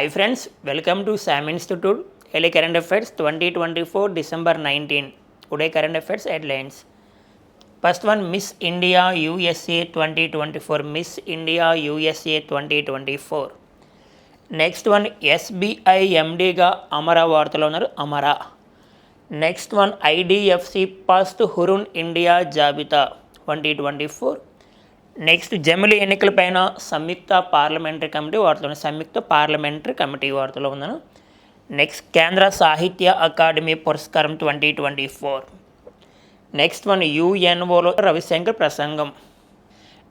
Hi friends welcome to Sam institute ఎలే current affairs twenty twenty four December nineteen today current affairs headlines first one Miss India USA twenty twenty four Miss India USA twenty twenty four next one SBI ఎండీగా అమర వార్తలో ఉన్నారు అమర next one IDFC first Hurun India జాబితా twenty twenty four next జమిలి ఎన్నికలపైన సంయుక్త parliamentary committee వార్తలో సంయుక్త పార్లమెంటరీ కమిటీ వార్తలో ఉన్నాను నెక్స్ట్ కేంద్ర సాహిత్య అకాడమీ పురస్కారం twenty twenty four. Next one యుఎన్ఓలో Ravishankar ప్రసంగం.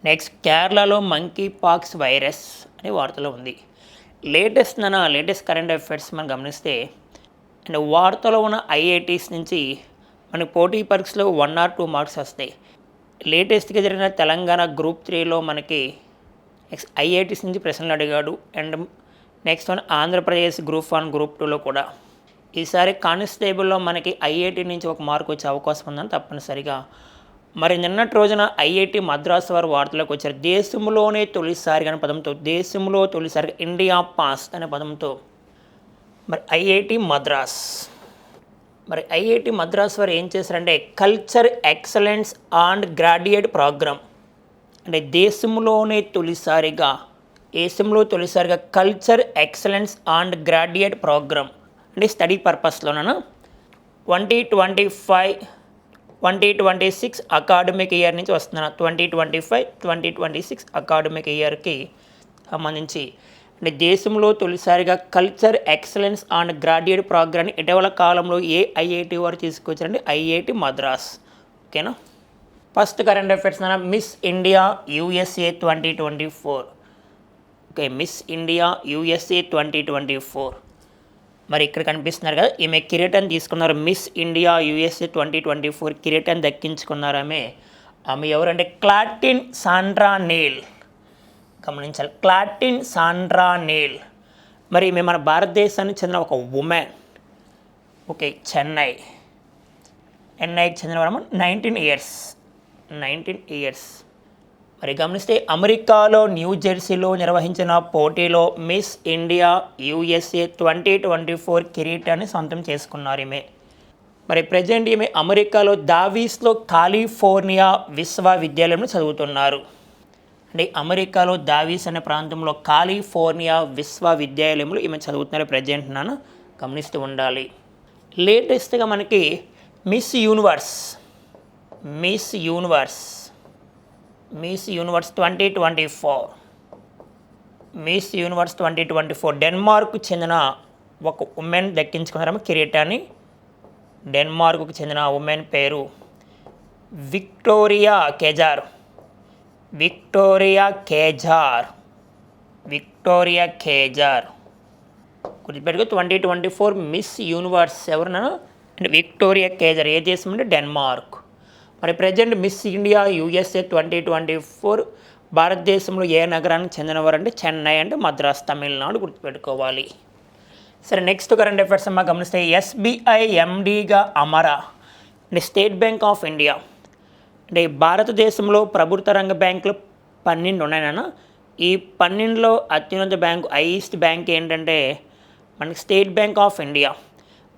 నెక్స్ట్ కేరళలో మంకీ పాక్స్ వైరస్ అనే వార్తలో ఉంది. లేటెస్ట్ నా లేటెస్ట్ కరెంట్ అఫైర్స్ మనం గమనిస్తే అండ్ వార్తలో ఉన్న ఐఐటీస్ నుంచి మనకి పోటీ పరీక్షలో వన్ ఆర్ టూ మార్క్స్ వస్తాయి. లేటెస్ట్గా జరిగిన తెలంగాణ గ్రూప్ త్రీలో మనకి నెక్స్ట్ ఐఐటీస్ నుంచి ప్రశ్నలు అడిగాడు. And next one Andhra Pradesh group one group టూలో కూడా. ఈసారి కానిస్టేబుల్లో మనకి ఐఐటి నుంచి ఒక మార్క్ వచ్చే అవకాశం ఉందని తప్పనిసరిగా. మరి నిన్నటి రోజున ఐఐటి మద్రాసు వారు వార్తలకు వచ్చారు. దేశంలోనే తొలిసారిగా అనే పదంతో దేశంలో తొలిసారిగా ఇండియా పాస్ అనే పదంతో. మరి ఐఐటి మద్రాస్ మరి ఐఐటి మద్రాస్ వారు ఏం చేశారంటే culture excellence and graduate programme అంటే దేశంలోనే తొలిసారిగా దేశంలో తొలిసారిగా culture excellence and graduate programme అంటే study పర్పస్లోనూ twenty twenty five twenty twenty six academic year నుంచి వస్తున్నాను twenty twenty five twenty twenty six academic ఇయర్కి సంబంధించి దేశంలో తొలిసారిగా కల్చర్ ఎక్సలెన్స్ అండ్ గ్రాడ్యుయేట్ ప్రోగ్రామ్ని ఇటీవల కాలంలో ఏ ఐఐటి వారు తీసుకొచ్చారంటే ఐఐటి మద్రాస్. ఓకేనా? ఫస్ట్ కరెంట్ అఫైర్స్ అన్న Miss India USA twenty twenty four. Okay Miss India USA twenty twenty four. మరి ఇక్కడ కనిపిస్తున్నారు కదా ఈమె కిరీటం తీసుకున్నారు Miss India USA twenty twenty four కిరీటం దక్కించుకున్నారు ఆమె ఆమె ఎవరంటే క్లాటిన్ సాండ్రా నేల్. గమనించాలి. Caitlin Sandra Neil. మరి ఈమె మన భారతదేశానికి చెందిన ఒక ఉమెన్ ఓకే చెన్నై. చెన్నైకి చెందిన వాళ్ళము నైన్టీన్ ఇయర్స్ నైన్టీన్ ఇయర్స్ మరి గమనిస్తే అమెరికాలో న్యూ జెర్సీలో నిర్వహించిన పోటీలో miss India USA twenty twenty four కిరీటాన్ని సొంతం చేసుకున్నారు ఈమె. మరి ప్రజెంట్ ఈమె అమెరికాలో దావీస్లో కాలిఫోర్నియా విశ్వవిద్యాలయంలో చదువుతున్నారు. అంటే అమెరికాలో దావీస్ అనే ప్రాంతంలో కాలిఫోర్నియా విశ్వవిద్యాలయంలో ఈమె చదువుతున్నారు ప్రజెంట్ నన్ను గమనిస్తూ ఉండాలి. లేటెస్ట్గా మనకి miss universe miss universe miss universe twenty twenty four miss universe twenty twenty four. Denmark చెందిన ఒక ఉమెన్ దక్కించుకున్నారమ్మ కిరీటాన్ని. డెన్మార్క్కు చెందిన ఉమెన్ పేరు Victoria Kjaer. Victoria Kjaer. Victoria Kjaer. గుర్తుపెట్టుకో twenty twenty four miss universe ఎవరినో అంటే విక్టోరియా కేజర్. ఏ దేశం అంటే డెన్మార్క్. మరి present miss India USA twenty twenty four భారతదేశంలో ఏ నగరానికి చెందినవారు అంటే చెన్నై అంటే మద్రాస్ తమిళనాడు గుర్తుపెట్టుకోవాలి. సరే నెక్స్ట్ కరెంట్ అఫైర్స్ మా గమనిస్తే ఎస్బీఐ ఎండీగా అమరా అంటే స్టేట్ బ్యాంక్ ఆఫ్ ఇండియా. అంటే భారతదేశంలో ప్రభుత్వ రంగ బ్యాంకులు పన్నెండు ఉన్నాయన్న ఈ పన్నెండులో అత్యున్నత బ్యాంకు హైయెస్ట్ బ్యాంక్ ఏంటంటే మనకి స్టేట్ బ్యాంక్ ఆఫ్ ఇండియా.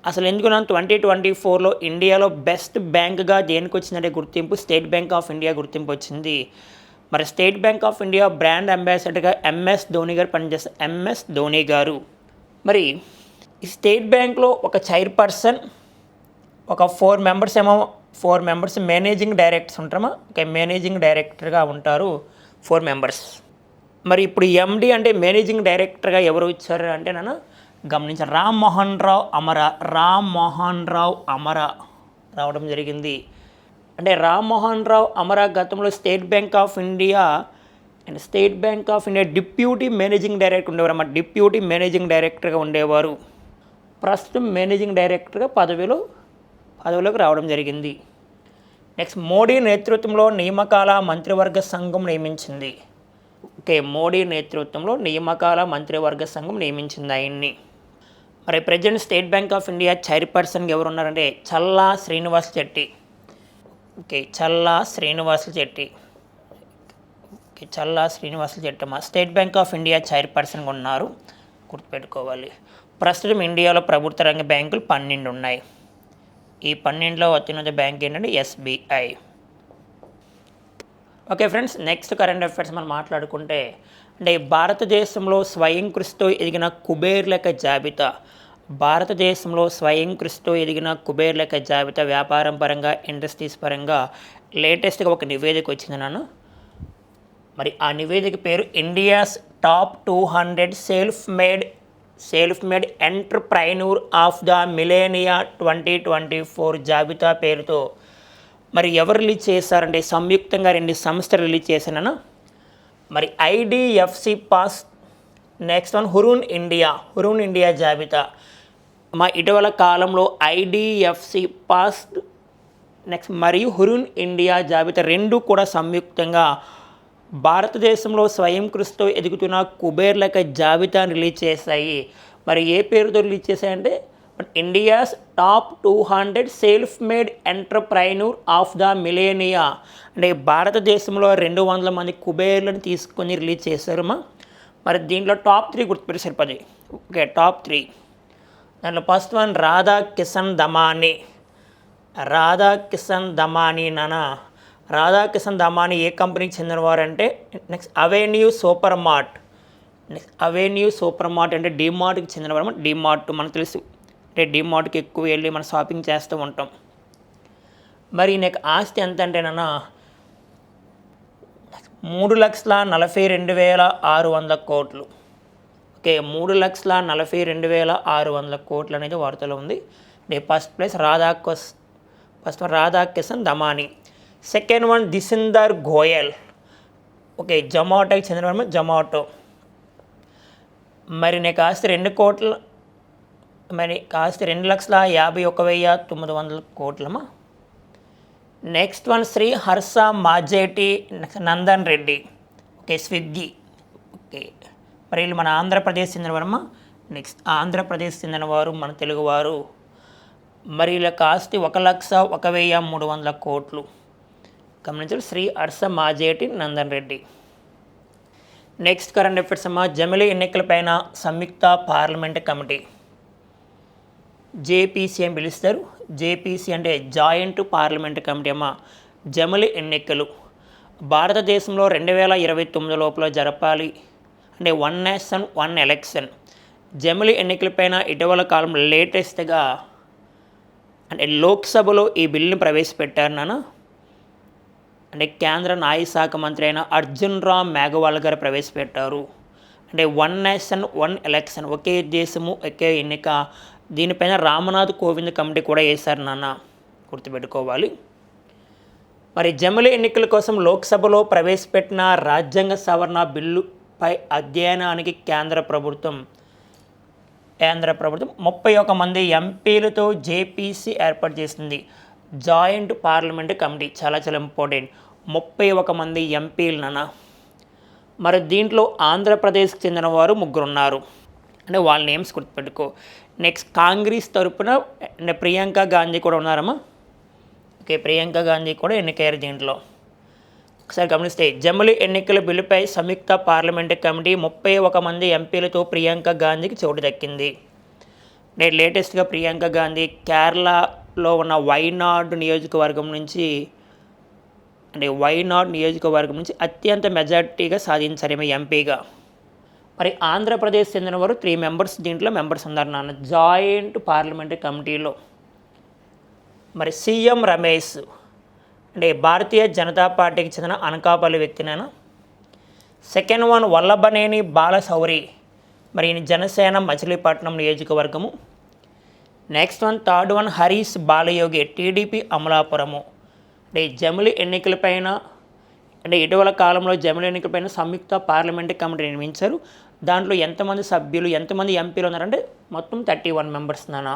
అసలు ఎందుకు నన్ను? ట్వంటీ ట్వంటీ ఫోర్లో ఇండియాలో బెస్ట్ బ్యాంక్గా దేనికి వచ్చిందంటే గుర్తింపు? స్టేట్ బ్యాంక్ ఆఫ్ ఇండియా గుర్తింపు వచ్చింది. మరి State Bank of India brand అంబాసిడర్గా MS Dhoni గారు పనిచేస్తారు. ఎంఎస్ ధోని గారు. మరి ఈ స్టేట్ బ్యాంక్లో ఒక చైర్పర్సన్ ఒక ఫోర్ మెంబర్స్ ఏమో ఫోర్ మెంబర్స్ మేనేజింగ్ డైరెక్టర్స్ ఉంటారమ్మా. ఓకే మేనేజింగ్ డైరెక్టర్గా ఉంటారు ఫోర్ మెంబర్స్. మరి ఇప్పుడు ఎండి అంటే మేనేజింగ్ డైరెక్టర్గా ఎవరు ఇచ్చారు అంటే నన్ను గమనించాను రామ్ మోహన్ రావు అమర రామ్ మోహన్ రావు అమర రావడం జరిగింది. అంటే రామ్ మోహన్ రావు అమర గతంలో State Bank of India and State Bank of India deputy managing director ఉండేవారు అన్నమాట డిప్యూటీ మేనేజింగ్ డైరెక్టర్గా ఉండేవారు. ప్రస్తుతం మేనేజింగ్ డైరెక్టర్గా పదవిలో పదవిలోకి రావడం జరిగింది. నెక్స్ట్ మోడీ నేతృత్వంలో నియామకాల మంత్రివర్గ సంఘం నియమించింది. ఓకే మోడీ నేతృత్వంలో నియామకాల మంత్రివర్గ సంఘం నియమించింది ఆయన్ని. మరి present State Bank of India చైర్పర్సన్గా ఎవరు ఉన్నారంటే చల్లా శ్రీనివాస్ చెట్టి ఓకే చల్లా శ్రీనివాస్ చెట్టి ఓకే చల్లా శ్రీనివాస్ చెట్టమ్మ స్టేట్ బ్యాంక్ ఆఫ్ ఇండియా చైర్పర్సన్గా ఉన్నారు. గుర్తుపెట్టుకోవాలి. ప్రస్తుతం ఇండియాలో ప్రభుత్వ రంగ బ్యాంకులు పన్నెండు ఉన్నాయి. ఈ పన్నెండులో అత్యున్నత బ్యాంక్ ఏంటంటే SBI okay friends next current affairs మనం మాట్లాడుకుంటే అంటే భారతదేశంలో స్వయం కృషితో ఎదిగిన కుబేర్లక జాబితా. భారతదేశంలో స్వయం కృషితో ఎదిగిన కుబేర్లక జాబితా వ్యాపారం పరంగా ఇండస్ట్రీస్ పరంగా లేటెస్ట్గా ఒక నివేదిక వచ్చింది నన్ను. మరి ఆ నివేదిక పేరు India's top two hundred self made self made entrepreneur of the millennia twenty twenty four జాబితా పేరుతో మరి ఎవరు రిలీజ్ చేశారంటే సంయుక్తంగా రెండు సంస్థలు రిలీజ్ చేశానన్నా మరి IDFC first next one Hurun India Hurun India జాబితా. మా ఇటీవల కాలంలో ఐడిఎఫ్సి పాస్ నెక్స్ట్ మరియు హురూన్ ఇండియా జాబితా రెండు కూడా సంయుక్తంగా భారతదేశంలో స్వయం కృషితో ఎదుగుతున్న కుబేర్లక జాబితాను రిలీజ్ చేశాయి. మరి ఏ పేరుతో release చేశాయంటే India's top two hundred self made entrepreneur of the millennia. అంటే భారతదేశంలో రెండు వందల మంది కుబేర్లను తీసుకొని రిలీజ్ చేశారమ్మా మరి దీంట్లో టాప్ త్రీ గుర్తుపెట్టి సరిపది ఓకే టాప్ త్రీ. దాంట్లో ఫస్ట్ వన్ రాధా కిషన్ దమానీ రాధా కిషన్ దమానీ నానా. రాధాకిషన్ దమాని ఏ కంపెనీకి చెందినవారంటే next avenue super mart next avenue super mart అంటే డిమార్ట్కి చెందినవారు డిమార్ట్ మనకు తెలుసు. అంటే డిమార్ట్కి ఎక్కువ వెళ్ళి మనం షాపింగ్ చేస్తూ ఉంటాం. మరి నాకు ఆస్తి ఎంత అంటేనన్నా మూడు లక్షల నలభై రెండు వేల ఆరు వందల కోట్లు. ఓకే మూడు లక్షల నలభై రెండు వేల ఆరు వందల కోట్లు అనేది వార్తలో ఉంది. అంటే first place Radha first Radhakishan Radha Kishan second one Deepinder Goyal okay జొమాటోకి చెందిన జొమాటో మరి నేను కాస్త రెండు కోట్ల మరి కాస్త రెండు లక్షల యాభై ఒక వెయ్యి తొమ్మిది వందల కోట్లమా? Next one Shri Harsha Majety Nandan Reddy. Okay Swiggy okay మరి వీళ్ళు మన ఆంధ్రప్రదేశ్ చెందినవారమ్మా? నెక్స్ట్ ఆంధ్రప్రదేశ్ చెందినవారు మన తెలుగువారు. మరి వీళ్ళ కాస్తి ఒక లక్ష ఒక వెయ్యి మూడు వందల కోట్లు. గమనించాలి Shri Harsha Majety Nandan Reddy. Next current affairs అమ్మ జమిలి ఎన్నికలపైన సంయుక్త పార్లమెంట్ కమిటీ. జేపీసీ అని పిలుస్తారు. జేపీసీ అంటే జాయింట్ పార్లమెంట్ కమిటీ అమ్మ జమిలి ఎన్నికలు. భారతదేశంలో రెండు వేల ఇరవై తొమ్మిది లోపల జరపాలి అంటే వన్ నేషన్ వన్ ఎలక్షన్. జమిలి ఎన్నికలపైన ఇటీవల కాలంలో లేటెస్ట్గా అంటే లోక్సభలో ఈ బిల్లును ప్రవేశపెట్టారు నాన్న. అంటే కేంద్ర న్యాయశాఖ మంత్రి అయిన అర్జున్ రామ్ మేఘవాల్ గారు ప్రవేశపెట్టారు. అంటే వన్ నేషన్ వన్ ఎలక్షన్ ఒకే దేశము ఒకే ఎన్నిక. దీనిపైన రామనాథ్ కోవింద్ కమిటీ కూడా వేశారు నాన్న. గుర్తుపెట్టుకోవాలి. మరి జమిలి ఎన్నికల కోసం లోక్సభలో ప్రవేశపెట్టిన రాజ్యాంగ సవరణ బిల్లుపై అధ్యయనానికి కేంద్ర ప్రభుత్వం కేంద్ర ప్రభుత్వం ముప్పై ఒక మంది ఎంపీలతో జేపీసీ ఏర్పాటు చేసింది. Joint parliament committee. చాలా చాలా ఇంపార్టెంట్. ముప్పై ఒక మంది ఎంపీలన మరి దీంట్లో ఆంధ్రప్రదేశ్కి చెందిన వారు ముగ్గురు ఉన్నారు అంటే వాళ్ళ నేమ్స్ గుర్తుపెట్టుకో. నెక్స్ట్ కాంగ్రెస్ తరపున అంటే ప్రియాంక గాంధీ కూడా ఉన్నారమ్మా. ఓకే ప్రియాంక గాంధీ కూడా ఎన్నికయ్యారు దీంట్లో. ఒకసారి గమనిస్తే జమ్మలి ఎన్నికల బిల్లుపై సంయుక్త పార్లమెంటు కమిటీ ముప్పై ఒక మంది ఎంపీలతో ప్రియాంక గాంధీకి చోటు దక్కింది. నేను లేటెస్ట్గా ప్రియాంక గాంధీ కేరళ లో ఉన్న వైనాడ్ నియోజకవర్గం నుంచి అంటే వైనాడ్ నియోజకవర్గం నుంచి అత్యంత మెజార్టీగా సాధించారు ఎంపీగా. మరి ఆంధ్రప్రదేశ్ చెందిన వారు త్రీ మెంబర్స్ దీంట్లో మెంబర్స్ ఉన్నారు నాన్న. జాయింట్ పార్లమెంటరీ కమిటీలో. మరి సీఎం రమేష్ అంటే భారతీయ జనతా పార్టీకి చెందిన అనకాపల్లి వ్యక్తి నేను సెకండ్ వన్ వల్లభనేని బాలశౌరి మరి ఈయన Janasena Machilipatnam నియోజకవర్గము. Next one third one Harish Balayogi TDP Amalapuram అంటే జమిలి ఎన్నికలపైన అంటే ఇటీవల కాలంలో జమిలి ఎన్నికలపైన సంయుక్త పార్లమెంటరీ కమిటీ నిర్మించారు. దాంట్లో ఎంతమంది సభ్యులు ఎంతమంది ఎంపీలు ఉన్నారంటే మొత్తం థర్టీ వన్ మెంబర్స్ నాన్న.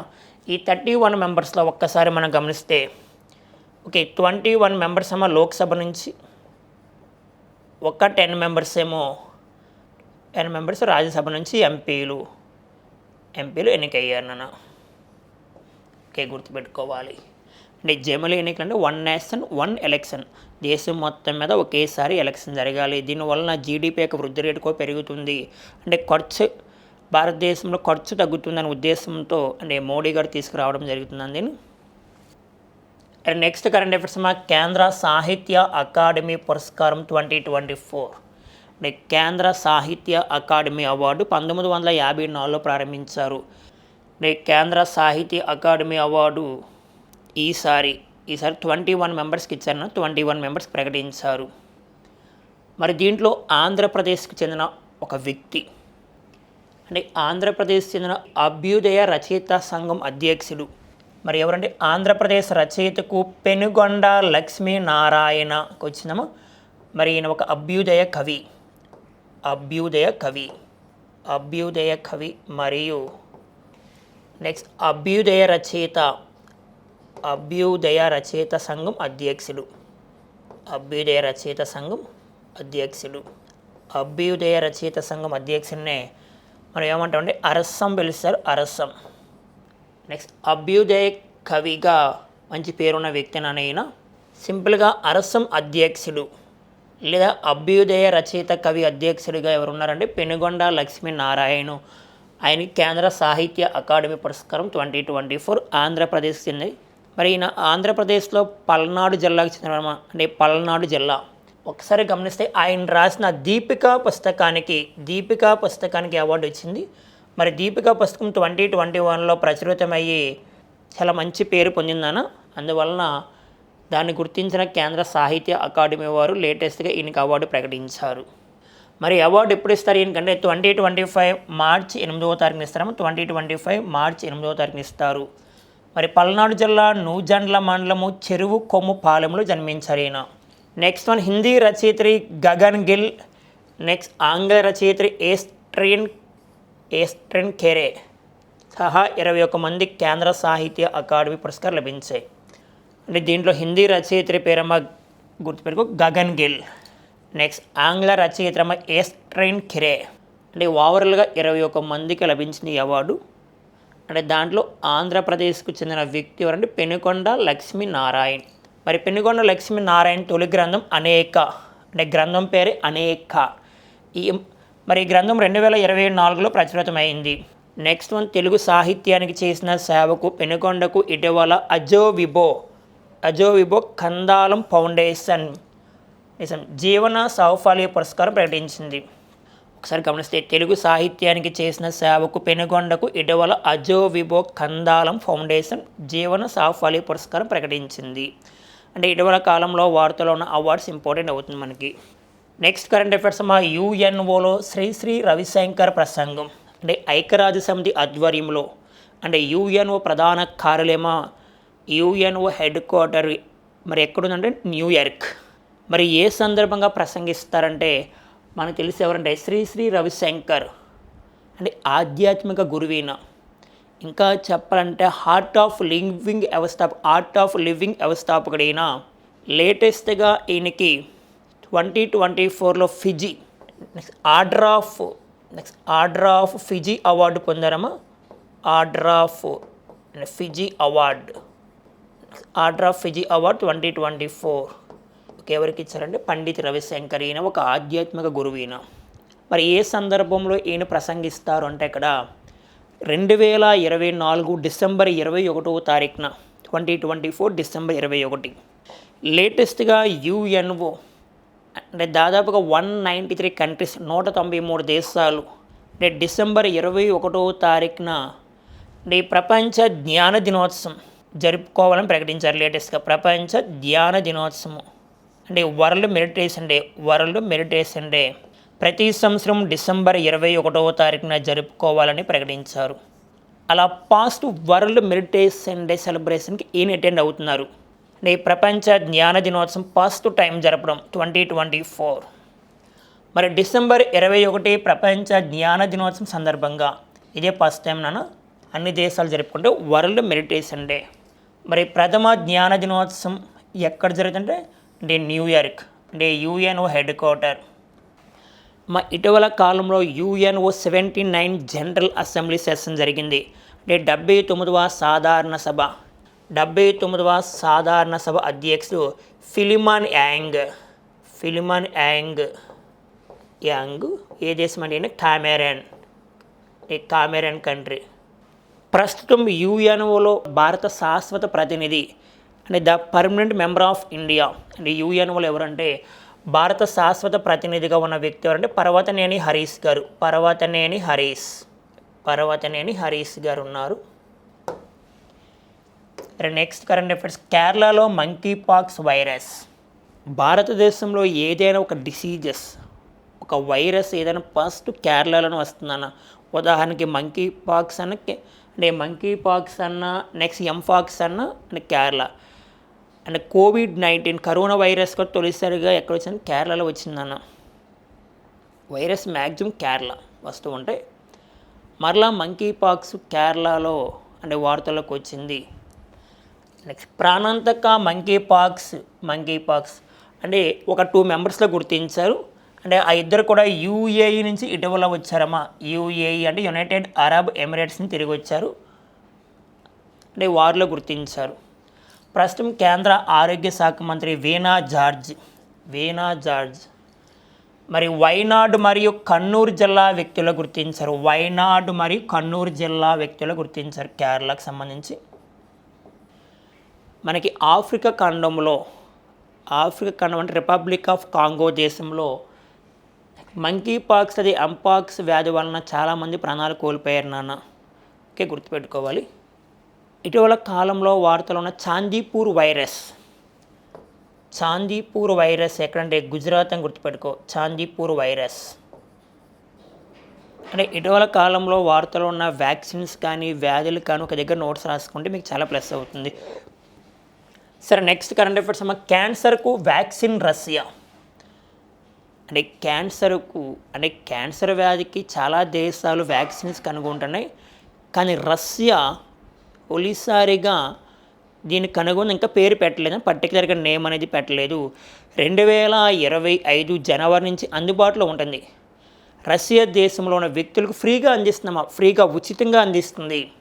ఈ థర్టీ వన్ మెంబర్స్లో ఒక్కసారి మనం గమనిస్తే ఓకే ట్వంటీ వన్ మెంబర్స్ ఏమో లోక్సభ నుంచి ఒక టెన్ మెంబర్స్ ఏమో టెన్ మెంబర్స్ రాజ్యసభ నుంచి ఎంపీలు ఎంపీలు ఎన్నికయ్యారు నాన్న. ఓకే గుర్తుపెట్టుకోవాలి. అంటే జమలి ఎన్నికలు అంటే వన్ నేషన్ వన్ ఎలక్షన్ దేశం మొత్తం మీద ఒకేసారి ఎలక్షన్ జరగాలి. దీనివల్ల జీడిపి యొక్క వృద్ధి రేటు కూడా పెరుగుతుంది. అంటే ఖర్చు భారతదేశంలో ఖర్చు తగ్గుతుందనే ఉద్దేశంతో అంటే మోడీ గారు తీసుకురావడం జరుగుతుందండి. నెక్స్ట్ కరెంట్ అఫేర్స్ మా కేంద్ర సాహిత్య అకాడమీ పురస్కారం ట్వంటీ ట్వంటీ ఫోర్ అంటే కేంద్ర సాహిత్య అకాడమీ అవార్డు పంతొమ్మిది వందల యాభై నాలుగులో ప్రారంభించారు. కేంద్ర సాహిత్య అకాడమీ అవార్డు ఈసారి ఈసారి ట్వంటీ వన్ మెంబర్స్కి ఇచ్చారు ట్వంటీ వన్ మెంబర్స్ ప్రకటించారు. మరి దీంట్లో ఆంధ్రప్రదేశ్కి చెందిన ఒక వ్యక్తి అంటే ఆంధ్రప్రదేశ్ చెందిన అభ్యుదయ రచయిత సంఘం అధ్యక్షుడు మరి ఎవరంటే ఆంధ్రప్రదేశ్ రచయితకు పెనుగొండ లక్ష్మీనారాయణకు వచ్చినాము. మరి ఈయన ఒక అభ్యుదయ కవి అభ్యుదయ కవి అభ్యుదయ కవి మరియు నెక్స్ట్ అభ్యుదయ రచయిత అభ్యుదయ రచయిత సంఘం అధ్యక్షులు. అభ్యుదయ రచయిత సంఘం అధ్యక్షులు. అభ్యుదయ రచయిత సంఘం అధ్యక్షుడినే మనం ఏమంటామంటే అరస్సం పిలుస్తారు అరస్సం. నెక్స్ట్ అభ్యుదయ కవిగా మంచి పేరున్న వ్యక్తిని ఆయన సింపుల్గా అరసం అధ్యక్షుడు లేదా అభ్యుదయ రచయిత కవి అధ్యక్షుడిగా ఎవరున్నారంటే పెనుగొండ లక్ష్మీనారాయణ ఆయన కేంద్ర సాహిత్య అకాడమీ పురస్కారం ట్వంటీ ట్వంటీ ఫోర్ ఆంధ్రప్రదేశ్ చెంది మరి ఈయన ఆంధ్రప్రదేశ్లో పల్నాడు జిల్లాకు చెందిన అంటే పల్నాడు జిల్లా. ఒకసారి గమనిస్తే ఆయన రాసిన దీపిక పుస్తకానికి దీపిక పుస్తకానికి అవార్డు వచ్చింది. మరి దీపిక పుస్తకం ట్వంటీ ట్వంటీ వన్లో ప్రచురితమయ్యి చాలా మంచి పేరు పొందిందన అందువలన దాన్ని గుర్తించిన కేంద్ర సాహిత్య అకాడమీ వారు లేటెస్ట్గా ఈయనకి అవార్డు ప్రకటించారు. మరి అవార్డు ఎప్పుడు ఇస్తారు? ఏంటంటే ట్వంటీ ట్వంటీ ఫైవ్ మార్చ్ ఎనిమిదవ తారీఖున ఇస్తాము ట్వంటీ ట్వంటీ ఫైవ్ మార్చ్ ఎనిమిదవ తారీఖున ఇస్తారు. మరి పల్నాడు జిల్లా నూజండ్ల మండలము చెరువు కొమ్ము పాలెంలో జన్మించారు ఈయన. నెక్స్ట్ వన్ హిందీ రచయిత్రి గగన్ గిల్. నెక్స్ట్ ఆంగ్ల రచయిత్రి ఏస్ట్రిన్ ఏస్ట్రిన్ కెరే సహా ఇరవై ఒక మంది కేంద్ర సాహిత్య అకాడమీ పురస్కారం లభించాయి. అంటే దీంట్లో హిందీ రచయిత్రి పేరమ్మ గుర్తుపెట్టుకో గగన్ గిల్. నెక్స్ట్ ఆంగ్ల రచయిత్రమ ఎస్ ట్రైన్ ఖిరే అంటే ఓవరాల్గా ఇరవై ఒక మందికి లభించిన ఈ అవార్డు. అంటే దాంట్లో ఆంధ్రప్రదేశ్కు చెందిన వ్యక్తి ఎవరంటే పెనుకొండ లక్ష్మీనారాయణ్. మరి పెనుకొండ లక్ష్మీనారాయణ తొలి గ్రంథం అనేక. అంటే గ్రంథం పేరే అనేక. ఈ మరి ఈ గ్రంథం రెండు వేల ఇరవై నాలుగులో ప్రచురితమైంది. నెక్స్ట్ వన్ తెలుగు సాహిత్యానికి చేసిన సేవకు పెనుకొండకు ఇటీవల అజో విబో అజో విబో కందాలం ఫౌండేషన్. నిజం. జీవన సౌఫాల్య పురస్కారం ప్రకటించింది. ఒకసారి గమనిస్తే తెలుగు సాహిత్యానికి చేసిన సేవకు పెనుగొండకు ఇటీవల అజో విభో కందాలం ఫౌండేషన్ జీవన సాఫల్య పురస్కారం ప్రకటించింది. అంటే ఇటీవల కాలంలో వార్తలో ఉన్న అవార్డ్స్ ఇంపార్టెంట్ అవుతుంది మనకి. నెక్స్ట్ కరెంట్ అఫైర్స్ మా యుఎన్ఓలో శ్రీ శ్రీ రవిశంకర్ ప్రసంగం. అంటే ఐక్యరాజ్య సమితి ఆధ్వర్యంలో అంటే యుఎన్ఓ ప్రధాన కార్యాలయమా యుఎన్ఓ హెడ్ క్వార్టర్ మరి ఎక్కడుందంటే న్యూయార్క్. మరి ఏ సందర్భంగా ప్రసంగిస్తారంటే మనకు తెలిసి ఎవరంటే శ్రీ శ్రీ రవిశంకర్. అంటే ఆధ్యాత్మిక గురువీన. ఇంకా చెప్పాలంటే హార్ట్ ఆఫ్ లివింగ్ వ్యవస్థాప ఆర్ట్ ఆఫ్ లివింగ్ వ్యవస్థాపకుడైన లేటెస్ట్గా ఈయనకి ట్వంటీ ట్వంటీ ఫోర్లో Fiji next order of next order of Fiji award పొందారమ్మా? Order of Fiji award. Order of Fiji award twenty twenty four ఎవరికి ఇచ్చారంటే పండిత్ రవిశంకర్ ఈయన ఒక ఆధ్యాత్మిక గురువు ఈయన. మరి ఏ సందర్భంలో ఈయన ప్రసంగిస్తారు అంటే ఇక్కడ రెండు వేల ఇరవై నాలుగు డిసెంబర్ ఇరవై ఒకటవ తారీఖున ట్వంటీ ట్వంటీ ఫోర్ డిసెంబర్ ఇరవై ఒకటి. లేటెస్ట్గా యుఎన్ఓ అంటే దాదాపుగా వన్ నైంటీ త్రీ కంట్రీస్ నూట తొంభై మూడు దేశాలు అంటే డిసెంబర్ ఇరవై ఒకటవ తారీఖున అంటే ఈ ప్రపంచ జ్ఞాన దినోత్సవం జరుపుకోవాలని ప్రకటించారు లేటెస్ట్గా. ప్రపంచ ధ్యాన దినోత్సవం. అంటే world meditation day world meditation day. ప్రతి సంవత్సరం డిసెంబర్ ఇరవై ఒకటవ తారీఖున జరుపుకోవాలని ప్రకటించారు. అలా పాస్ట్ వరల్డ్ మెడిటేషన్ డే సెలబ్రేషన్కి ఈయన అటెండ్ అవుతున్నారు? అంటే ప్రపంచ జ్ఞాన దినోత్సవం పాస్ట్ టైం జరపడం ట్వంటీ ట్వంటీ ఫోర్ మరి డిసెంబర్ ఇరవై ఒకటి ప్రపంచ జ్ఞాన దినోత్సవం సందర్భంగా ఇదే ఫస్ట్ టైం నాన్న అన్ని దేశాలు జరుపుకుంటే వరల్డ్ మెడిటేషన్ డే. మరి ప్రథమ జ్ఞాన దినోత్సవం ఎక్కడ జరుగుతుంటే the New York the UNO headquarter. మా ఇటీవల కాలంలో UNO seventy nine general assembly session జరిగింది. అంటే డెబ్బై తొమ్మిదవ సాధారణ సభ. డెబ్బై తొమ్మిదవ సాధారణ సభ అధ్యక్షుడు Philemon Yang. Philemon Yang. Yang ఏ దేశం అంటే కామెరాన్. ఏ కామెరన్ కంట్రీ. ప్రస్తుతం యుఎన్ఓలో భారత శాశ్వత ప్రతినిధి అంటే the permanent member of India అంటే వాళ్ళు ఎవరంటే భారత శాశ్వత ప్రతినిధిగా ఉన్న వ్యక్తి ఎవరంటే పర్వతనేని హరీష్ గారు. పర్వతనేని హరీష్. పర్వతనేని హరీష్ గారు ఉన్నారు. నెక్స్ట్ కరెంట్ అఫైర్స్ కేరళలో మంకీ పాక్స్ వైరస్ భారతదేశంలో ఏదైనా ఒక డిసీజెస్ ఒక వైరస్ ఏదైనా ఫస్ట్ కేరళలోనే వస్తుందన్న ఉదాహరణకి మంకీ పాక్స్ అన్న కే- అంటే మంకీ పాక్స్ అన్న నెక్స్ట్ ఎంఫాక్స్ అన్న అంటే కేరళ. అంటే కోవిడ్ నైన్టీన్ కరోనా వైరస్ కూడా తొలిసారిగా ఎక్కడ వచ్చింది కేరళలో వచ్చిందన్న. Virus maximum Kerala. వస్తూ ఉంటే మరలా మంకీ పాక్స్ కేరళలో అంటే వార్తలకు వచ్చింది. నెక్స్ట్ ప్రాణాంతక మంకీ పాక్స్ మంకీ పాక్స్ అంటే ఒక టూ మెంబర్స్లో గుర్తించారు. అంటే ఆ ఇద్దరు కూడా యూఏఈ నుంచి ఇటీవల వచ్చారమ్మా. యూఏఈ అంటే యునైటెడ్ అరబ్ ఎమిరేట్స్ నుంచి తిరిగి వచ్చారు. అంటే వారిలో గుర్తించారు. ప్రస్తుతం కేంద్ర ఆరోగ్య శాఖ మంత్రి వీణా జార్జ్ వీణా జార్జ్. మరి వైనాడ్ మరియు కన్నూరు జిల్లా వ్యక్తులు గుర్తించారు. వైనాడ్ మరియు కన్నూరు జిల్లా వ్యక్తులు గుర్తించారు కేరళకు సంబంధించి. మనకి ఆఫ్రికా ఖండంలో ఆఫ్రికా ఖండం అంటే రిపబ్లిక్ ఆఫ్ కాంగో దేశంలో మంకీ పాక్స్ అది అంపాక్స్ వ్యాధి వలన చాలామంది ప్రాణాలు కోల్పోయారు నాన్న. ఓకే గుర్తుపెట్టుకోవాలి. ఇటీవల కాలంలో వార్తలు ఉన్న చాందీపూర్ వైరస్. చాందీపూర్ వైరస్ ఎక్కడంటే గుజరాత్ అని గుర్తుపెట్టుకో. చాందీపూర్ వైరస్. అంటే ఇటీవల కాలంలో వార్తలు ఉన్న వ్యాక్సిన్స్ కానీ వ్యాధులు కానీ ఒక దగ్గర నోట్స్ రాసుకుంటే మీకు చాలా ప్లస్ అవుతుంది. సరే నెక్స్ట్ కరెంట్ అఫైర్స్ అమ్మ. క్యాన్సర్కు వ్యాక్సిన్ రష్యా. అంటే క్యాన్సర్కు అంటే క్యాన్సర్ వ్యాధికి చాలా దేశాలు వ్యాక్సిన్స్ కనుగొంటున్నాయి. కానీ రష్యా తొలిసారిగా దీన్ని కనుగొని ఇంకా పేరు పెట్టలేదు. పర్టికులర్గా నేమ్ అనేది పెట్టలేదు. రెండు వేల ఇరవై ఐదు జనవరి నుంచి అందుబాటులో ఉంటుంది. రష్యా దేశంలో ఉన్న వ్యక్తులకు ఫ్రీగా అందిస్తున్నామా ఫ్రీగా ఉచితంగా అందిస్తుంది.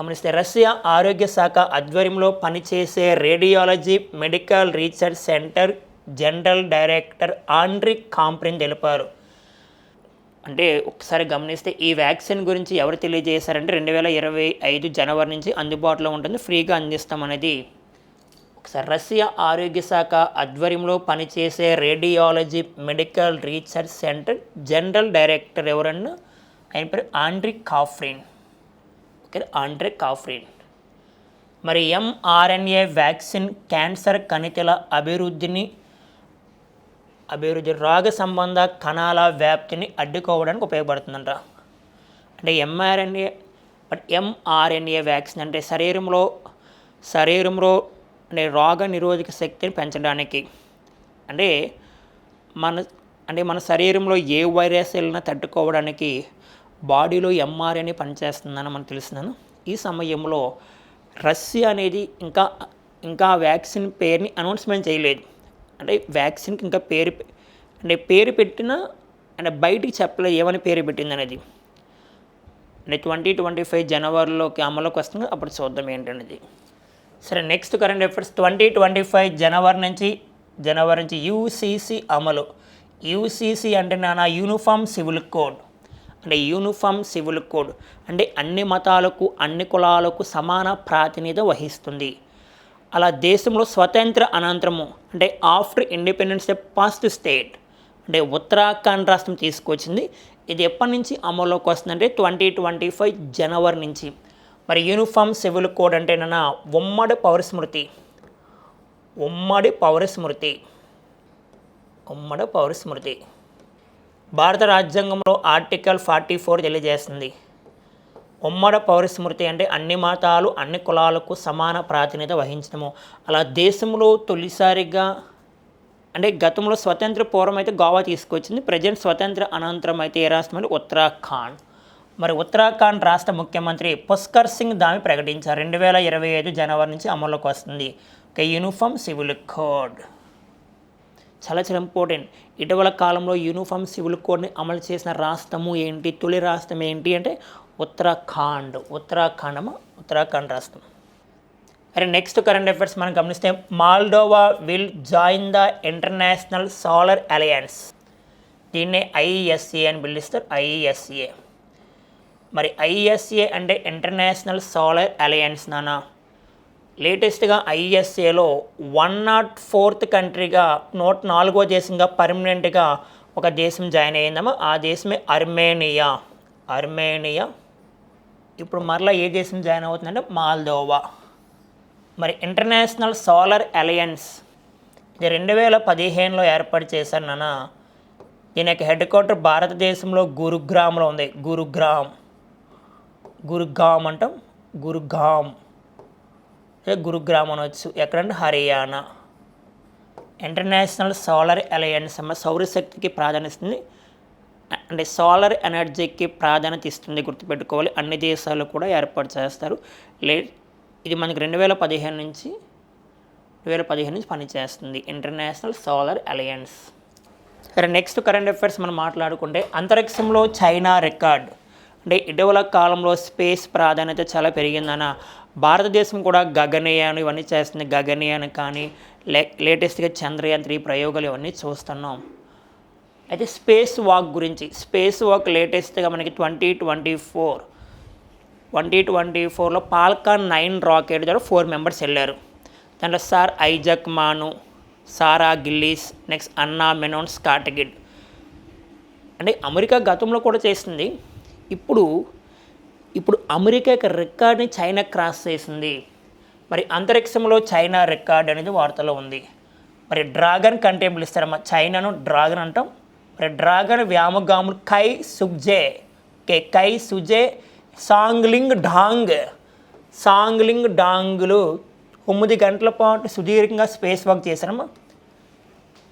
గమనిస్తే రష్యా ఆరోగ్య శాఖ ఆధ్వర్యంలో పనిచేసే radiology medical research centre general director Andrey Kaprin తెలిపారు. అంటే ఒకసారి గమనిస్తే ఈ వ్యాక్సిన్ గురించి ఎవరు తెలియజేశారంటే రెండు వేల ఇరవై ఐదు జనవరి నుంచి అందుబాటులో ఉంటుంది. ఫ్రీగా అందిస్తామనేది ఒకసారి. రష్యా ఆరోగ్య శాఖ ఆధ్వర్యంలో పనిచేసే radiology medical research centre general director ఎవరన్నా? ఆయన పేరు ఆండ్రి కాఫ్రిన్. Okay Andre కాఫ్రిన్. మరి ఎంఆర్ఎన్ఏ వ్యాక్సిన్ క్యాన్సర్ కణితుల అభివృద్ధిని అభివృద్ధి రోగ సంబంధ కణాల వ్యాప్తిని అడ్డుకోవడానికి ఉపయోగపడుతుందంట. అంటే ఎంఆర్ఎన్ఏ బట్ ఎంఆర్ఎన్ఏ వ్యాక్సిన్ అంటే శరీరంలో శరీరంలో అంటే రోగ నిరోధక శక్తిని పెంచడానికి. అంటే మన అంటే మన శరీరంలో ఏ వైరస్ వెళ్ళినా తట్టుకోవడానికి బాడీలో ఎంఆర్ఎన్ఏ పనిచేస్తుందని మనకు తెలుస్తున్నాను ఈ సమయంలో రష్యా అనేది ఇంకా ఇంకా వ్యాక్సిన్ పేరుని అనౌన్స్మెంట్ చేయలేదు. అంటే వ్యాక్సిన్కి ఇంకా పేరు అంటే పేరు పెట్టినా అంటే బయటికి చెప్పలేదు ఏమని పేరు పెట్టింది అనేది. అంటే ట్వంటీ ట్వంటీ ఫైవ్ జనవరిలోకి అమలుకి వస్తుంది అప్పుడు చూద్దాం ఏంటనేది. సరే next current affairs. Twenty twenty five జనవరి నుంచి జనవరి నుంచి యూసీసీ అమలు. యూసీసీ అంటే నాన్న యూనిఫామ్ సివిల్ కోడ్. అంటే యూనిఫామ్ సివిల్ కోడ్. అంటే అన్ని మతాలకు అన్ని కులాలకు సమాన ప్రాతినిధ్యం వహిస్తుంది. అలా దేశంలో స్వతంత్ర అనంతరము అంటే after independence day first state అంటే ఉత్తరాఖండ్ రాష్ట్రం తీసుకొచ్చింది. ఇది ఎప్పటి నుంచి అమల్లోకి వస్తుందంటే ట్వంటీ ట్వంటీ ఫైవ్ జనవరి నుంచి. మరి యూనిఫామ్ సివిల్ కోడ్ అంటే నన్న ఉమ్మడి పౌర స్మృతి. ఉమ్మడి పౌర స్మృతి. ఉమ్మడి పౌర స్మృతి. భారత రాజ్యాంగంలో ఆర్టికల్ ఫార్టీ ఫోర్ తెలియజేస్తుంది. ఉమ్మడ పౌర స్మృతి అంటే అన్ని మతాలు అన్ని కులాలకు సమాన ప్రాతినిధ్యం వహించడము. అలా దేశంలో తొలిసారిగా అంటే గతంలో స్వతంత్ర పూర్వం అయితే గోవా తీసుకొచ్చింది ప్రజెంట్ స్వతంత్ర అనంతరం అయితే ఏ రాష్ట్రం అంటే ఉత్తరాఖండ్. మరి ఉత్తరాఖండ్ రాష్ట్ర ముఖ్యమంత్రి పుష్కర్ సింగ్ దామి ప్రకటించారు. రెండు వేల ఇరవై ఐదు జనవరి నుంచి అమల్లోకి వస్తుంది. ఒక యూనిఫామ్ సివిల్ కోడ్. చాలా చాలా ఇంపార్టెంట్. ఇటీవల కాలంలో యూనిఫామ్ సివిల్ కోడ్ని అమలు చేసిన రాష్ట్రము ఏంటి? తొలి రాష్ట్రం ఏంటి? అంటే ఉత్తరాఖండ్ ఉత్తరాఖండ్ ఉత్తరాఖండ్ రాష్ట్రం అరే నెక్స్ట్ కరెంట్ అఫైర్స్ మనం గమనిస్తే Moldova will join the international solar alliance. దీన్నే ఐఎస్ఏ అని పిలుస్తారు ఐఎస్ఏ మరి ఐఎస్ఏ అంటే ఇంటర్నేషనల్ సోలార్ అలయన్స్ నానా? లేటెస్ట్గా ఐఎస్ఏలో వన్ నాట్ ఫోర్త్ కంట్రీగా నూట నాలుగో దేశంగా పర్మనెంట్గా ఒక దేశం జాయిన్ అయ్యిందమ్మా. ఆ దేశమే అర్మేనియా. అర్మేనియా. ఇప్పుడు మరలా ఏ దేశం జాయిన్ అవుతుందంటే మాల్దోవా. మరి ఇంటర్నేషనల్ సోలార్ అలయన్స్ ఇది రెండు వేల పదిహేనులో ఏర్పాటు చేశారు నాన్న. దీని యొక్క హెడ్ క్వార్టర్ భారతదేశంలో గురుగ్రామ్లో ఉంది. గురుగ్రామ్. గురుగామ్ అంటాం. గురుగామ్ గురుగ్రామ్ అనవచ్చు ఎక్కడంటే హర్యానా. ఇంటర్నేషనల్ సోలార్ అలయన్స్ అమ్మ సౌరశక్తికి ప్రాధాన్యత ఇస్తుంది. అంటే సోలార్ ఎనర్జీకి ప్రాధాన్యత ఇస్తుంది గుర్తుపెట్టుకోవాలి. అన్ని దేశాలు కూడా ఏర్పాటు చేస్తారు. లే ఇది మనకి రెండు వేల పదిహేను నుంచి రెండు వేల పదిహేను నుంచి పనిచేస్తుంది. ఇంటర్నేషనల్ సోలార్ అలయన్స్ సరే నెక్స్ట్ కరెంట్ అఫైర్స్ మనం మాట్లాడుకుంటే అంతరిక్షంలో చైనా రికార్డ్ అంటే ఇటీవల కాలంలో స్పేస్ ప్రాధాన్యత చాలా పెరిగిందన్న. భారతదేశం కూడా గగనయాన్ ఇవన్నీ చేస్తుంది. గగనయాన్ కానీ లే లేటెస్ట్గా చంద్రయాన్ త్రీ ప్రయోగాలు ఇవన్నీ చూస్తున్నాం. అయితే స్పేస్ వాక్ గురించి స్పేస్ వాక్ లేటెస్ట్గా మనకి twenty twenty four. Twenty twenty ఫోర్లో పాల్కాన్ నైన్ రాకెట్ ద్వారా ఫోర్ మెంబర్స్ వెళ్ళారు. దాంట్లో సార్ ఐజక్ మాను సారా గిల్లీస్ నెక్స్ట్ అన్నా మెనోన్ స్కాటగిడ్ అంటే అమెరికా గతంలో కూడా చేసింది. ఇప్పుడు ఇప్పుడు అమెరికా యొక్క రికార్డ్ని చైనా క్రాస్ చేసింది. మరి అంతరిక్షంలో చైనా రికార్డ్ అనేది వార్తలో ఉంది. మరి డ్రాగన్ కంటే పిలుస్తారమ్మా? చైనాను డ్రాగన్ అంటాం. డ్రాగన్ వ్యామగాములు కై సుగ్జే ఓకే కై సుజే సాంగ్లింగ్ డాంగ్ సాంగ్లింగ్ డాంగులు తొమ్మిది గంటల పాటు సుదీర్ఘంగా స్పేస్ వాక్ చేశాము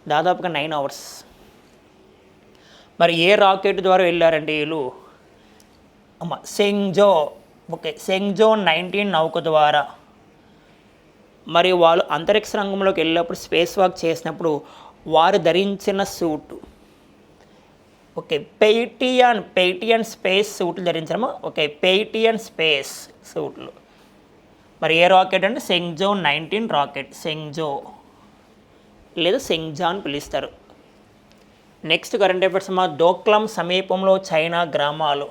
దాదాపుగా నైన్ అవర్స్ మరి ఏ రాకెట్ ద్వారా వెళ్ళారంటే వీళ్ళు? అమ్మ సెంగ్జో ఓకే సెంగ్జో నైన్టీన్ నౌక ద్వారా. మరి వాళ్ళు అంతరిక్ష రంగంలోకి వెళ్ళినప్పుడు స్పేస్ వాక్ చేసినప్పుడు వారు ధరించిన సూటు ఓకే పెయిటియన్ పెయిటియన్ స్పేస్ సూట్లు ధరించడము? ఓకే పెయిటియన్ స్పేస్ సూట్లు. మరి ఏ రాకెట్ అంటే సెంగ్జో నైన్టీన్ రాకెట్ సెంగ్జో. లేదా సెంగ్జా అని పిలుస్తారు. నెక్స్ట్ కరెంట్ అఫైర్స్ మా దోక్లం సమీపంలో చైనా గ్రామాలు.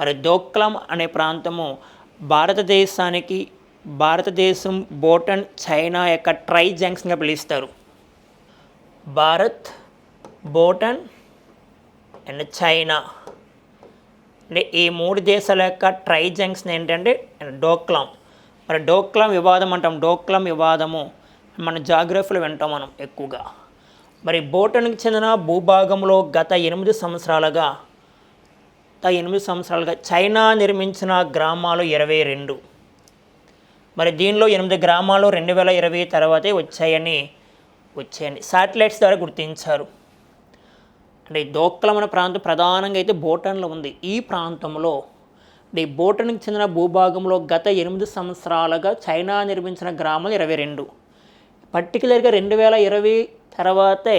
మరి దోక్లం అనే ప్రాంతము భారతదేశానికి భారతదేశం బోటన్ చైనా యొక్క ట్రై జంక్షన్గా పిలుస్తారు. Bharat Bhutan and China. అంటే ఈ మూడు దేశాల యొక్క ట్రై జంక్షన్ ఏంటంటే డోక్లాం. మరి డోక్లాం వివాదం అంటాం. డోక్లాం వివాదము మన జాగ్రఫీలో వింటాం మనం ఎక్కువగా. మరి భూటాన్కి చెందిన భూభాగంలో గత ఎనిమిది సంవత్సరాలుగా గత ఎనిమిది సంవత్సరాలుగా చైనా నిర్మించిన గ్రామాలు ఇరవై రెండు. మరి దీనిలో ఎనిమిది గ్రామాలు రెండు వేల ఇరవై తర్వాతే వచ్చాయని వచ్చాయని శాటిలైట్స్ ద్వారా గుర్తించారు. అంటే ఈ అనే ప్రాంతం ప్రధానంగా అయితే భూటాన్లో ఉంది. ఈ ప్రాంతంలో అంటే భూటాన్కి చెందిన భూభాగంలో గత ఎనిమిది సంవత్సరాలుగా చైనా నిర్మించిన గ్రామాలు ఇరవై రెండు. పర్టికులర్గా రెండు వేల ఇరవై తర్వాతే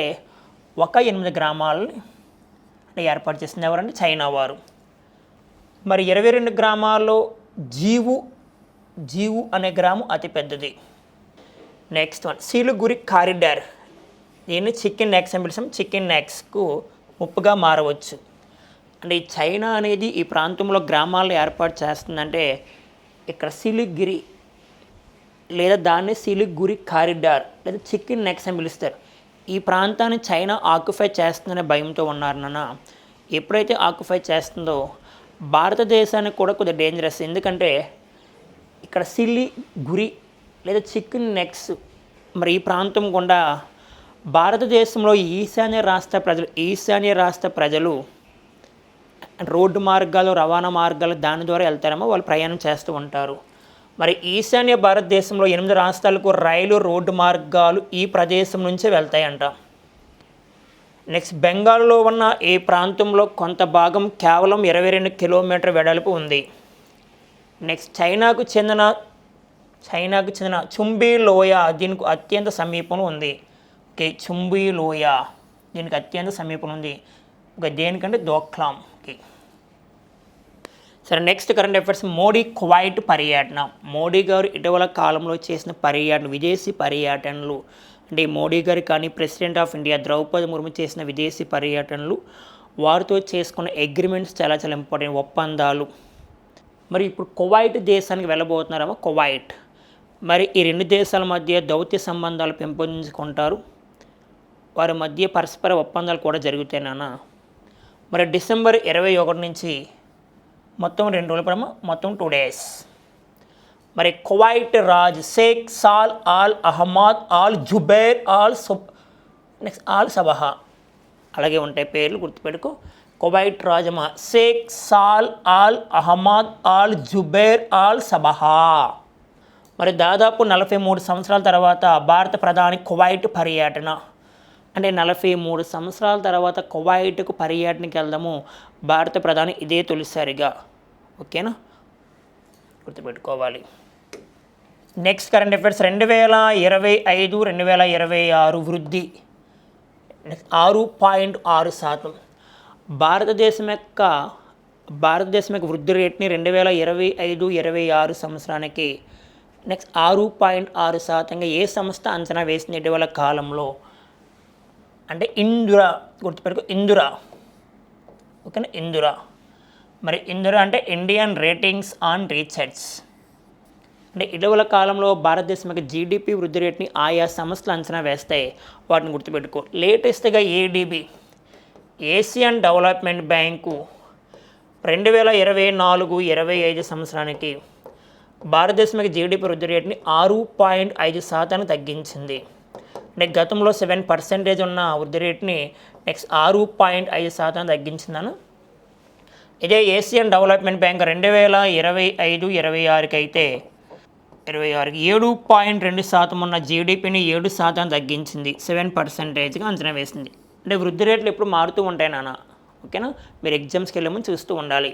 ఒక ఎనిమిది గ్రామాలని అంటే ఏర్పాటు చేసింది ఎవరంటే చైనా వారు. మరి ఇరవై రెండు గ్రామాల్లో జీవు జీవు అనే గ్రామం అతిపెద్దది నెక్స్ట్ వన్ సీలుగురి కారిడార్. దీన్ని చికెన్ నెక్స్ అని పిలిచాం చికెన్ నెక్స్కు ముప్పుగా మారవచ్చు. అంటే చైనా అనేది ఈ ప్రాంతంలో గ్రామాలను ఏర్పాటు చేస్తుందంటే ఇక్కడ సిలిగిరి లేదా దాన్ని సిలిగురి కారిడార్ లేదా చికెన్ నెక్స్ అని పిలుస్తారు. ఈ ప్రాంతాన్ని చైనా ఆక్యుపై చేస్తుందనే భయంతో ఉన్నారు నాన్న. ఎప్పుడైతే ఆక్యుపై చేస్తుందో భారతదేశానికి కూడా కొద్దిగా డేంజరస్ ఎందుకంటే ఇక్కడ సిల్లి గురి లేదా చికెన్ నెక్స్ మరి ఈ ప్రాంతం గుండా భారతదేశంలో ఈశాన్య రాష్ట్ర ప్రజలు ఈశాన్య రాష్ట్ర ప్రజలు రోడ్డు మార్గాలు రవాణా మార్గాలు దాని ద్వారా వెళ్తారేమో వాళ్ళు ప్రయాణం చేస్తూ ఉంటారు. మరి ఈశాన్య భారతదేశంలో ఎనిమిది రాష్ట్రాలకు రైలు రోడ్డు మార్గాలు ఈ ప్రదేశం నుంచే వెళ్తాయంట. నెక్స్ట్ బెంగాల్లో ఉన్న ఈ ప్రాంతంలో కొంత భాగం కేవలం ఇరవై రెండు కిలోమీటర్ వెడల్పు ఉంది. నెక్స్ట్ చైనాకు చెందిన చైనాకు చెందిన చుంబీ లోయ దీనికి అత్యంత సమీపంలో ఉంది. ఓకే చుంబీ లోయ. దీనికి అత్యంత సమీపం ఉంది. ఒక దేనికంటే దోక్లాంకి ఓకే. సరే next current affairs Modi Kuwait పర్యటన. మోడీ గారు ఇటీవల కాలంలో చేసిన పర్యటన విదేశీ పర్యటనలు. అంటే మోడీ గారు కానీ president of India Draupadi Murmu చేసిన విదేశీ పర్యటనలు. వారితో చేసుకున్న అగ్రిమెంట్స్ చాలా చాలా ఇంపార్టెంట్ ఒప్పందాలు. మరి ఇప్పుడు కువైట్ దేశానికి వెళ్ళబోతున్నారేమో కువైట్. మరి ఈ రెండు దేశాల మధ్య దౌత్య సంబంధాలు పెంపొందించుకుంటారు. వారి మధ్య పరస్పర ఒప్పందాలు కూడా జరుగుతాయి నాన్న. మరి డిసెంబర్ ఇరవై ఒకటి నుంచి మొత్తం రెండు రోజుల పడమ? మొత్తం టూ డేస్ మరి Kuwait Raj Sheikh Sal Al Ahmad Al Jaber Al సుబ్ next Al Sabah. అలాగే ఉంటాయి పేర్లు గుర్తుపెట్టుకో. Kuwait rajma Sheikh Sal Al Ahmad Al Jaber Al Sabah. మరి దాదాపు నలభై మూడు సంవత్సరాల తర్వాత భారత ప్రధాని కువైట్ పర్యటన. అంటే నలభై మూడు సంవత్సరాల తర్వాత కువైట్కు పర్యటనకి వెళ్దాము. భారత ప్రధాని ఇదే తొలిసారిగా. ఓకేనా? గుర్తుపెట్టుకోవాలి. నెక్స్ట్ కరెంట్ అఫైర్స్ రెండు వేల ఇరవై ఐదు రెండు వేల ఇరవై ఆరు వృద్ధి. నెక్స్ట్ ఆరు పాయింట్ ఆరు శాతం. భారతదేశం యొక్క భారతదేశం యొక్క వృద్ధి రేట్ని రెండు వేల ఇరవై ఐదు ఇరవై ఆరు సంవత్సరానికి నెక్స్ట్ ఆరు పాయింట్ ఆరు శాతంగా ఏ సంస్థ అంచనా వేసింది ఇటీవల కాలంలో? అంటే ఇందుర గుర్తుపెట్టుకో ఇందుర. ఓకేనా? ఇందుర. మరి ఇందుర అంటే ఇండియన్ రేటింగ్స్ ఆన్ రీసెర్చ్. అంటే ఇటీవల కాలంలో భారతదేశం యొక్క జీడిపి వృద్ధి రేట్ని ఆయా సంస్థలు అంచనా వేస్తాయి వాటిని గుర్తుపెట్టుకో. లేటెస్ట్గా ఏడిబి ఏషియన్ డెవలప్మెంట్ బ్యాంకు రెండు వేల ఇరవై నాలుగు ఇరవై ఐదు సంవత్సరానికి భారతదేశం యొక్క జీడిపి వృద్ధి రేట్ని ఆరు పాయింట్ ఐదు శాతానికి తగ్గించింది. నేను గతంలో సెవెన్ పర్సెంటేజ్ ఉన్న వృద్ధి రేట్ని నెక్స్ట్ ఆరు పాయింట్ ఐదు శాతం తగ్గించిందను. ఇదే ఏషియన్ డెవలప్మెంట్ బ్యాంక్ రెండు వేల ఇరవై ఐదు ఇరవై ఆరుకి అయితే ఇరవై ఆరుకి ఏడు పాయింట్ రెండు శాతం ఉన్న జీడిపిని ఏడు శాతం తగ్గించింది. సెవెన్ పర్సెంటేజ్గా అంచనా వేసింది. అంటే వృద్ధి రేట్లు ఎప్పుడు మారుతూ ఉంటాయి నాన్న. ఓకేనా? మీరు ఎగ్జామ్స్కి వెళ్ళే ముందు చూస్తూ ఉండాలి.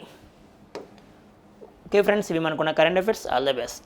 ఓకే ఫ్రెండ్స్ ఇవి మనకున్న current affairs. All the best.